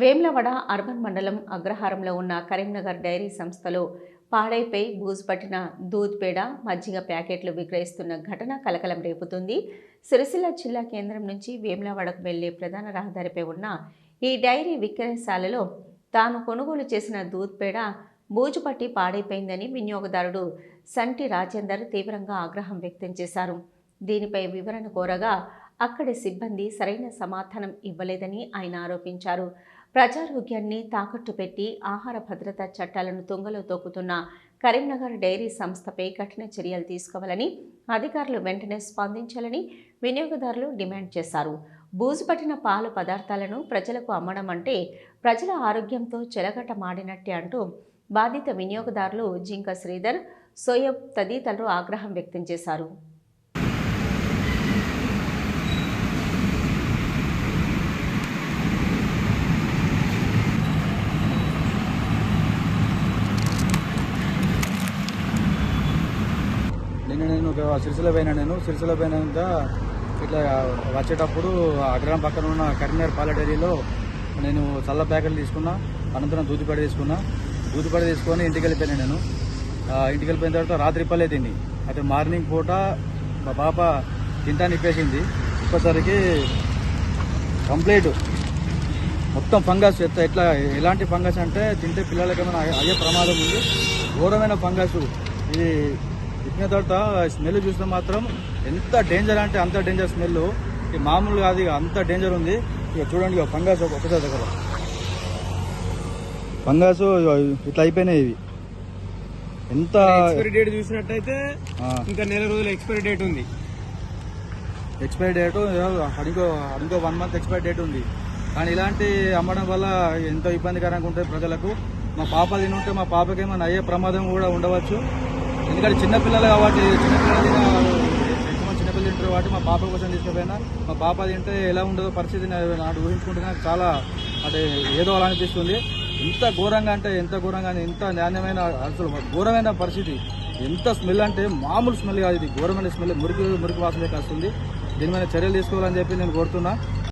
వేమ్లవడ urban మండలం అగ్రహారంలో ఉన్న Karimnagar dairy సంస్థలో పాడైపై బూజు పట్టిన దూద్ పేడ మజ్జిగ ప్యాకెట్లు విక్రయిస్తున్న ఘటన కలకలం రేపుతుంది. సిరిసిల్ల జిల్లా కేంద్రం నుంచి వేమ్లవాడకు వెళ్ళే ప్రధాన రహదారిపై ఉన్న ఈ డైరీ విక్రయశాలలో తాను కొనుగోలు చేసిన దూద్ పేడ బూజు పట్టి పాడైపోయిందని వినియోగదారుడు సంటి రాజేందర్ తీవ్రంగా ఆగ్రహం వ్యక్తం చేశారు. దీనిపై వివరణ కోరగా అక్కడి సిబ్బంది సరైన సమాధానం ఇవ్వలేదని ఆయన ఆరోపించారు. ప్రజారోగ్యాన్ని తాకట్టు పెట్టి ఆహార భద్రతా చట్టాలను తుంగలో తోకుతున్న కరీంనగర్ డైరీ సంస్థపై కఠిన చర్యలు తీసుకోవాలని అధికారులు వెంటనే స్పందించాలని వినియోగదారులు డిమాండ్ చేశారు. బూజు పట్టిన పాలు పదార్థాలను ప్రజలకు అమ్మడం అంటే ప్రజల ఆరోగ్యంతో చెలగట మాడినట్టే అంటూ బాధిత వినియోగదారులు జింక శ్రీధర్ సోయబ్ తదితరులు ఆగ్రహం వ్యక్తం చేశారు. నిన్న నేను పోయినా నేను. సిరిసిల్ల పోయినాక ఇట్లా వచ్చేటప్పుడు అగ్రహం పక్కన ఉన్న కరీంనగర్ పాల డైరీలో నేను చల్ల ప్యాకెట్లు తీసుకున్నా అనంతరం దూదిపడి తీసుకున్నా. దూదిపడి తీసుకొని ఇంటికి వెళ్ళిపోయినా నేను. ఇంటికి వెళ్ళిపోయిన తర్వాత రాత్రి పల్లే తిండి. అయితే మార్నింగ్ పూట మా పాప తింటా ఇప్పేసింది. ఇప్పటిసరికి కంప్లీట్. మొత్తం ఫంగస్ ఎట్లా ఎట్లా ఎలాంటి ఫంగస్ అంటే తింటే పిల్లలకి ఏమైనా అయ్యే ప్రమాదం ఉంది. ఘోరమైన ఫంగస్ ఇది. తిప్పిన తర్వాత స్మెల్ చూస్తే మాత్రం ఎంత డేంజర్ అంటే అంత డేంజర్ స్మెల్ ఇది మామూలు కాదు ఇక అంత డేంజర్ ఉంది. ఇక చూడండి ఇక ఫంగస్ ఒకసారి దగ్గర. ఫంగస్ ఇట్లా అయిపోయినాయి ఇవి. ఎంత ఎక్స్పైరీ డేట్ చూసినట్టయితే ఇంకా నెల రోజుల ఎక్స్పైరీ డేట్ ఉంది. ఎక్స్పైరీ డేట్ ఇంకో ఇంకో వన్ మంత్ ఎక్స్పైరీ డేట్ ఉంది. కానీ ఇలాంటి అమ్మడం వల్ల ఎంతో ఇబ్బందికరంగా ఉంటుంది ప్రజలకు. మా పాప తినుంటే మా పాపకి ఏమైనా అయ్యే ప్రమాదం కూడా ఉండవచ్చు. ఎందుకంటే చిన్నపిల్లలు కాబట్టి చిన్నపిల్లలు తిన- ఎక్కువ చిన్నపిల్లలు తింటారు కాబట్టి మా పాప కోసం తీసుకుపోయినా మా పాప తింటే ఎలా ఉండదో పరిస్థితి నా- నాటి ఊహించుకుంటే నాకు చాలా అంటే ఏదో అలా అనిపిస్తుంది. ఎంత ఘోరంగా అంటే ఎంత ఘోరంగా ఎంత నాణ్యమైన అసలు ఘోరమైన పరిస్థితి. ఎంత స్మెల్ అంటే మామూలు స్మెల్ కాదు ఇది. ఘోరమైన స్మెల్ మురికి మురికి వాసన వస్తుంది. దీని మీద చర్యలు తీసుకోవాలని చెప్పి నేను కోరుతున్నా.